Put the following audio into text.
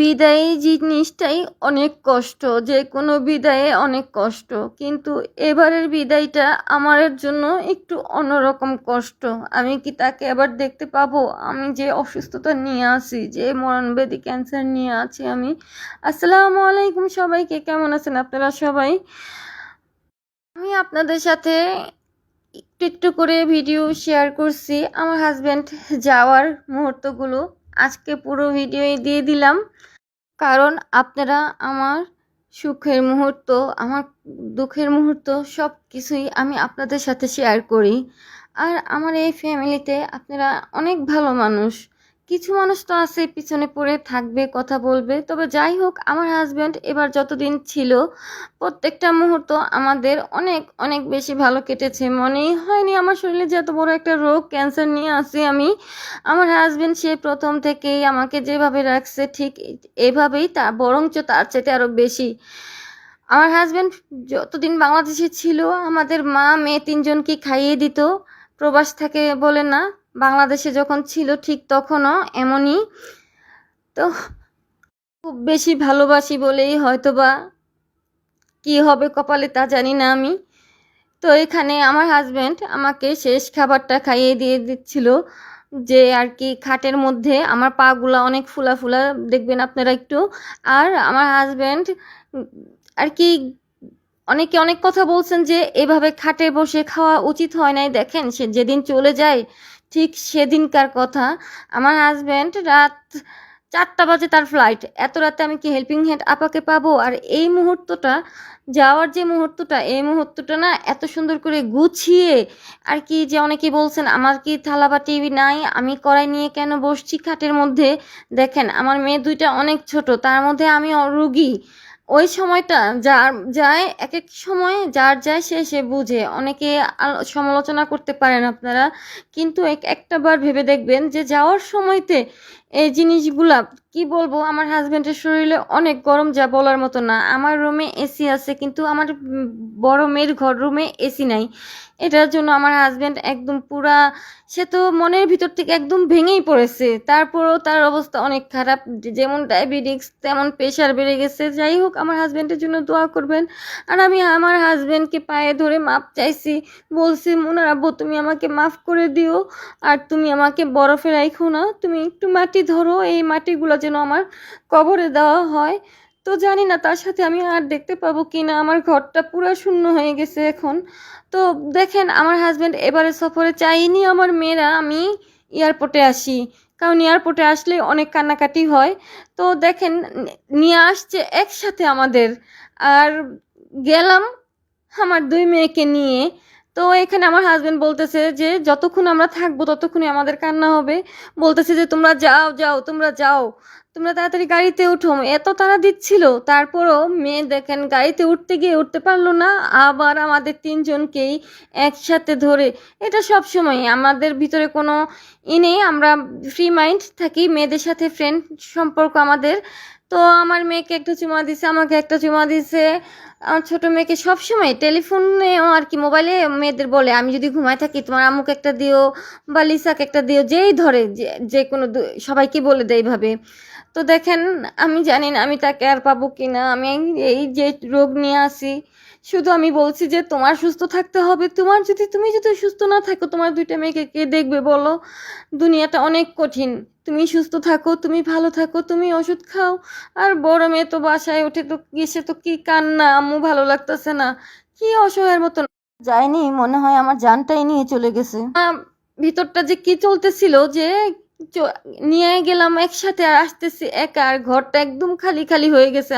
বিদায়ী জিনিসটাই অনেক কষ্ট যে কোনো বিদায়ে অনেক কষ্ট। কিন্তু এবারের বিদায়টা আমার জন্য একটু অন্যরকম কষ্ট। আমি কি তাকে আবার দেখতে পাবো? আমি যে অসুস্থতা নিয়ে আছি, যে মরণবেদী ক্যান্সার নিয়ে আছি আমি। আসসালামু আলাইকুম সবাইকে, কেমন আছেন আপনারা সবাই? আমি আপনাদের সাথে একটু একটু করে ভিডিও শেয়ার করছি। আমার হাজব্যান্ড যাওয়ার মুহূর্তগুলো আজকে পুরো ভিডিওই দিয়ে দিলাম। কারণ আপনারা আমার সুখের মুহূর্ত, আমার দুঃখের মুহূর্ত সব কিছুই আমি আপনাদের সাথে শেয়ার করি। আর আমার এই ফ্যামিলিতে আপনারা অনেক ভালো মানুষ। কিছু মানুষ তো আছে, পিছনে পড়ে থাকবে, কথা বলবে। তবে যাই হোক, আমার হাজব্যান্ড এবার যতদিন ছিল, প্রত্যেকটা মুহূর্ত আমাদের অনেক অনেক বেশি ভালো কেটেছে। মনেই হয়নি আমার শরীরে যে এত বড় একটা রোগ ক্যান্সার নিয়ে আসি আমি। আমার হাজবেন্ড সে প্রথম থেকেই আমাকে যেভাবে রাখছে, ঠিক এভাবেই তা, বরঞ্চ তার চাইতে আরও বেশি। আমার হাজব্যান্ড যতদিন বাংলাদেশে ছিল, আমাদের মা, মেয়ে তিনজনকে খাইয়ে দিত? প্রবাস থাকে বলে না। বাংলাদেশে যখন ছিল ঠিক তখনও এমনই। তো খুব বেশি ভালোবাসি বলেই হয়তোবা কি হবে কপালে তা জানি না আমি। তো এখানে আমার হাজব্যান্ড আমাকে শেষ খাবারটা খাইয়ে দিয়ে দিচ্ছিল যে আর কি খাটের মধ্যে আমার পাগুলা অনেক ফুলা ফুলা, দেখবেন আপনারা একটু। আর আমার হাজব্যান্ড আর কি অনেকে অনেক কথা বলছেন যে এভাবে খাটে বসে খাওয়া উচিত হয় নাই। দেখেন সে যেদিন চলে যায় ঠিক সেদিনকার কথা। আমার হাজব্যান্ড রাত চারটা বাজে তার ফ্লাইট এত রাতে আমি কি হেল্পিং হ্যান্ড আপাকে পাবো? আর এই মুহূর্তটা, যাওয়ার যে মুহূর্তটা, এই মুহূর্তটা না এত সুন্দর করে গুছিয়ে, আর কি যে অনেকে বলছেন, আমার কি থালা বা টিভি নাই? আমি কড়াই নিয়ে কেন বসছি? খাটের মধ্যে দেখেন, আমার মেয়ে দুইটা অনেক ছোট, তার মধ্যে আমি রুগী। ওই সময়টা যার যায় এক এক সময় যার যায় সে সে বুঝে। অনেকে সমালোচনা করতে পারেন আপনারা, কিন্তু এক, একটা বার ভেবে দেখবেন যে যাওয়ার সময়তে এই জিনিসগুলা, কি বলব, আমার হাজব্যান্ডের শরীরে অনেক গরম, যা বলার মতো না। আমার রুমে এসি আছে, কিন্তু আমার বড় মেয়ের ঘর রুমে এসি নাই। এটার জন্য আমার হাজব্যান্ড একদম পুরা সে তো মনের ভিতর থেকে একদম ভেঙেই পড়েছে। তারপরেও তার অবস্থা অনেক খারাপ। যেমন ডায়াবেটিক্স তেমন প্রেশার বেড়ে গেছে। যাই হোক, আমার হাজবেন্ডের জন্য দোয়া করবেন। আর আমি আমার হাজব্যান্ডকে পায়ে ধরে মাপ চাইছি। বলছি, মোনার আব্বু, তুমি আমাকে মাফ করে দিও। আর তুমি আমাকে বরফে রাখো না। তুমি একটু মাটি ধরো। এই মাটিগুলো যেন আমার কবরে দেওয়া হয়। তো জানি না, তার সাথে আমি আর দেখতে পাবো কি না আমার ঘরটা পুরো শূন্য হয়ে গেছে এখন। তো দেখেন, আমার হাজব্যান্ড এবারে সফরে, চাইনি আমার মেয়েরা আমি এয়ারপোর্টে আসি। কারণ এয়ারপোর্টে আসলে অনেক কান্নাকাটি হয়। তো দেখেন, নিয়ে আসছে একসাথে আমাদের। আর গেলাম আমার দুই মেয়েকে নিয়ে। তো এখানে আমার হাজবেন্ড বলতেছে যে, যতক্ষণ আমরা থাকব ততক্ষণই আমাদের কান্না হবে। বলতেছে যে, তোমরা যাও যাও, তোমরা যাও। তোমরা তাড়াতাড়ি গাড়িতে উঠো। এত তারা দিচ্ছিল। তারপরও মেয়ে দেখেন গাড়িতে উঠতে গিয়ে উঠতে পারল না। আবার আমাদের তিনজনকেই একসাথে ধরে। এটা সব সময় আমাদের ভিতরে কোনো ই নেই। আমরা ফ্রি মাইন্ড থাকি। মেয়েদের সাথে ফ্রেন্ড সম্পর্ক আমাদের তো আমার মেয়েকে একটু চুমা দিছে, আমাকে একটা চুমা দিছে। আমার ছোটো মেয়েকে সবসময় টেলিফোনেও আর কি মোবাইলে মেয়েদের বলে, আমি যদি ঘুমায় থাকি, তোমার আম্মুকে একটা দিও বা লিসাকে একটা দিও, যেই ধরে, যে যে কোনো সবাইকে বলে দেয় এইভাবে তো দেখেন, আমি জানি না আমি তাকে আর পাবো কি না আমি এই যে রোগ নিয়ে আসি শুধু আমি বলছি যে তোমার সুস্থ থাকতে হবে। তোমার যদি, তুমি যদি সুস্থ না থাকো, তোমার দুইটা মেয়েকে কে দেখবে বলো? দুনিয়াটা অনেক কঠিন। তুমি সুস্থ থাকো, তুমি ভালো থাকো, তুমি ওষুধ খাও। আর বড় মেয়ে তো বাসায় উঠে তো এসে তো কি কান্না, আম্মু ভালো লাগতেছে না। কি অসহায়ের মতো যায়নি, মনে হয় আমার জানটাই নিয়ে চলে গেছে। ভিতরটা যে কি চলতেছিল যে নিয়ে গেলাম একসাথে আর আসতেছি একা, আর ঘরটা একদম খালি খালি হয়ে গেছে